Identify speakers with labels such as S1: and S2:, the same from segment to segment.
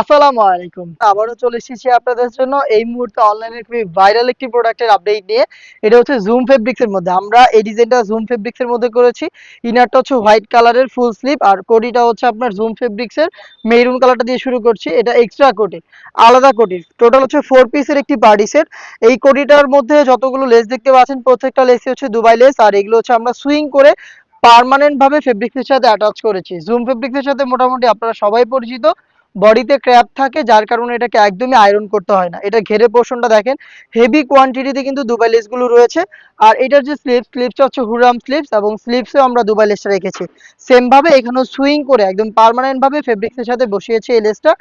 S1: আসসালামু আলাইকুম। আবারও চলে এসেছি আপনাদের জন্য। এই মুহূর্তে অনলাইনে খুবই ভাইরাল একটি প্রোডাক্টের আপডেট নিয়ে। এটা হচ্ছে জুম ফেব্রিক্স এর মধ্যে। আমরা এই ডিজাইনটা জুম ফেব্রিক্স এর মধ্যে করেছি। ইনারটা হচ্ছে হোয়াইট কালারের ফুল স্লিভ আর কোটিটা হচ্ছে আপনার জুম ফেব্রিক্স এর মেরুন কালারটা দিয়ে শুরু করছি। এটা এক্সট্রা কোটি আলাদা কোটি টোটাল হচ্ছে ফোর পিসের একটি পার্টি সেট এই কোটিটার মধ্যে যতগুলো লেস দেখতে পাচ্ছেন, প্রত্যেকটা লেসই হচ্ছে দুবাই লেস আর এগুলো হচ্ছে আমরা সুইং করে পার্মানেন্ট ভাবে ফেব্রিক্সের সাথে অ্যাটাচ করেছি। জুম ফেব্রিক্সের সাথে মোটামুটি আপনারা সবাই পরিচিত। বডিতে ক্র্যাপ থাকে, যার কারণে এটাকে একদমই আয়রন করতে হয় না। এটা ঘেরে পোর্শনটা দেখেন হেভি কোয়ান্টিটিতে কিন্তু দুবাই লেসগুলো রয়েছে। আর এটার যে স্লিপ স্লিপসটা হচ্ছে হুরাম স্লিপস এবং স্লিপসেও আমরা দুবাই লেসটা রেখেছি। সেম ভাবে এখানেও সুইং করে, একদম পার্মানেন্ট ভাবে ফেব্রিক্সের সাথে বসিয়েছে এই লেসটা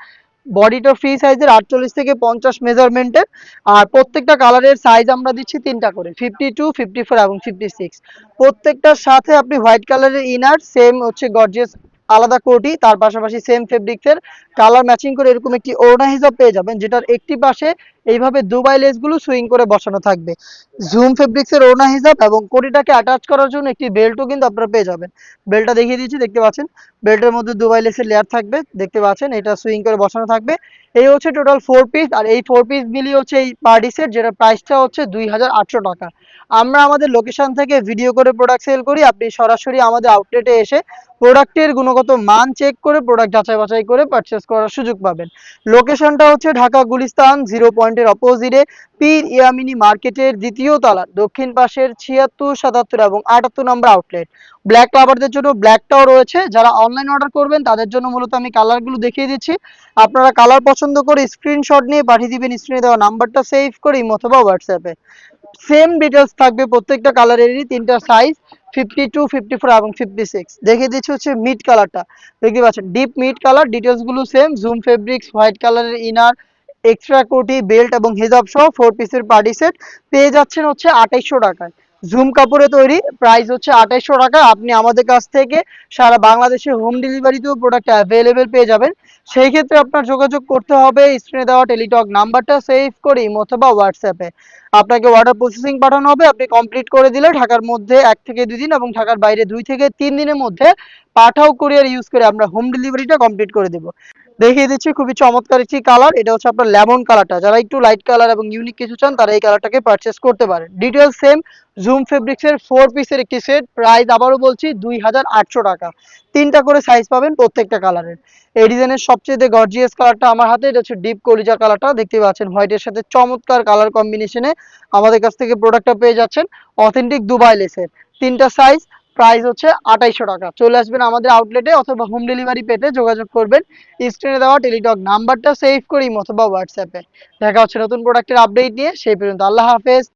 S1: বডিটা ফ্রি সাইজের আটচল্লিশ থেকে পঞ্চাশ মেজারমেন্টের আর প্রত্যেকটা কালারের সাইজ আমরা দিচ্ছি তিনটা করে ফিফটি টু ফিফটি ফোর এবং ফিফটি সিক্স প্রত্যেকটার সাথে আপনি হোয়াইট কালারের ইনার সেম হচ্ছে গর্জিয়াস আলাদা কোটি, তার পাশাপাশি সেম ফেব্রিক্সের কালার ম্যাচিং করে এরকম একটি ওড়না হিসাব পেয়ে যাবেন, যেটার একটি পাশে এইভাবে দুবাই লেসগুলো সুইং করে বসানো থাকবে। জুম ফেব্রিক্সের ওড়না হিসাব এবং কোটিটাকে অ্যাটাচ করার জন্য একটি বেল্টও কিন্তু আপনারা পেয়ে যাবেন। বেল্টটা দেখিয়ে দিয়েছি দেখতে পাচ্ছেন? বেল্টের মধ্যে দুবাই লেসের লেয়ার থাকবে, দেখতে পাচ্ছেন? এটা সুইং করে বসানো থাকবে। এই হচ্ছে টোটাল ফোর পিস আর এই ফোর পিস মিলিয়ে হচ্ছে এই পার্টি সেট যেটা প্রাইসটা হচ্ছে দুই হাজার আটশো টাকা। আমরা আমাদের লোকেশন থেকে ভিডিও করে প্রোডাক্ট সেল করি। আপনি সরাসরি আমাদের আউটলেটে এসে প্রোডাক্টের গুণগত মান চেক করে প্রোডাক্ট যাচাই বাছাই করে পারচেস করার সুযোগ পাবেন। লোকেশনটা হচ্ছে ঢাকা, গুলিস্তান জিরো পয়েন্টের অপোজিটে পীর ইয়ামিনী মার্কেটের দ্বিতীয় তলা, দক্ষিণ পাশের ছিয়াত্তর, সাতাত্তর এবং আটাত্তর নম্বর আউটলেট ব্ল্যাক লাভারদের জন্য ব্ল্যাকটাও রয়েছে, যারা অনলাইন অর্ডার করবেন, তাদের জন্য মূলত আমি কালারগুলো দেখিয়ে দিচ্ছি। আপনারা কালার পছন্দ করে স্ক্রিনশট নিয়ে পাঠিয়ে দিবেন স্ক্রিনে দেওয়া নাম্বারটা সেভ করে অথবা হোয়াটসঅ্যাপে সেম ডিটেলস থাকবে প্রত্যেকটা কালারেরই তিনটা size fifty two fifty four এবং ফিফটি সিক্স দেখিয়ে দিচ্ছি হচ্ছে মিড কালারটা দেখতে পাচ্ছেন ডিপ মিড কালার ডিটেলসগুলো সেম জুম ফেব্রিক্স হোয়াইট কালারের ইনার এক্সট্রা কোটি বেল্ট এবং হেজাব সহ ফোর পিসের পার্টি সেট পেয়ে যাচ্ছেন হচ্ছে আঠাইশশো টাকায়। জুম কাপড়ে তৈরি প্রাইস হচ্ছে আঠাইশশো টাকা। আপনি আমাদের কাছ থেকে সারা বাংলাদেশে হোম ডেলিভারিতেও প্রোডাক্ট অ্যাভেলেবেল পেয়ে যাবেন। সেই ক্ষেত্রে আপনার যোগাযোগ করতে হবে স্ক্রিনে দেওয়া টেলিটক নাম্বারটা সেভ করে অথবা হোয়াটসঅ্যাপে আপনাকে অর্ডার প্রসেসিং পাঠানো হবে, আপনি কমপ্লিট করে দিলে ঢাকার মধ্যে এক থেকে দুই দিন এবং ঢাকার বাইরে দুই থেকে তিন দিনের মধ্যে পাঠাও কুরিয়ার ইউজ করে আমরা হোম ডেলিভারিটা কমপ্লিট করে দেবো। দেখিয়ে দিচ্ছি, খুবই চমৎকার একটি কালার এটা হচ্ছে আপনার লেমন কালারটা যারা একটু লাইট কালার এবং ইউনিক কিছু চান, তারা এই কালারটাকে পারচেস করতে পারেন। ডিটেলস সেম জুম ফেব্রিক্স এর ফোর পিসের একটি সেট প্রাইস আবারও বলছি, দুই হাজার আটশো টাকা। তিনটা করে সাইজ পাবেন প্রত্যেকটা কালারের এই ডিজাইনের সবচেয়ে গর্জিয়াস কালারটা আমার হাতে, এটা হচ্ছে ডিপ কলিজা কালারটা দেখতে পাচ্ছেন হোয়াইটের সাথে চমৎকার কালার কম্বিনেশনে আমাদের কাছ থেকে প্রোডাক্টটা পেয়ে যাচ্ছেন। অথেন্টিক দুবাই লেসের তিনটা সাইজ প্রাইস হচ্ছে আঠাইশশো টাকা। চলে আসবেন আমাদের আউটলেটে অথবা হোম ডেলিভারি পেতে যোগাযোগ করবেন। স্ক্রিনে দেওয়া টেলিটক নাম্বারটা সেভ করি অথবা হোয়াটসঅ্যাপে দেখা হচ্ছে নতুন প্রোডাক্টের আপডেট নিয়ে, সেই পর্যন্ত আল্লাহ হাফেজ।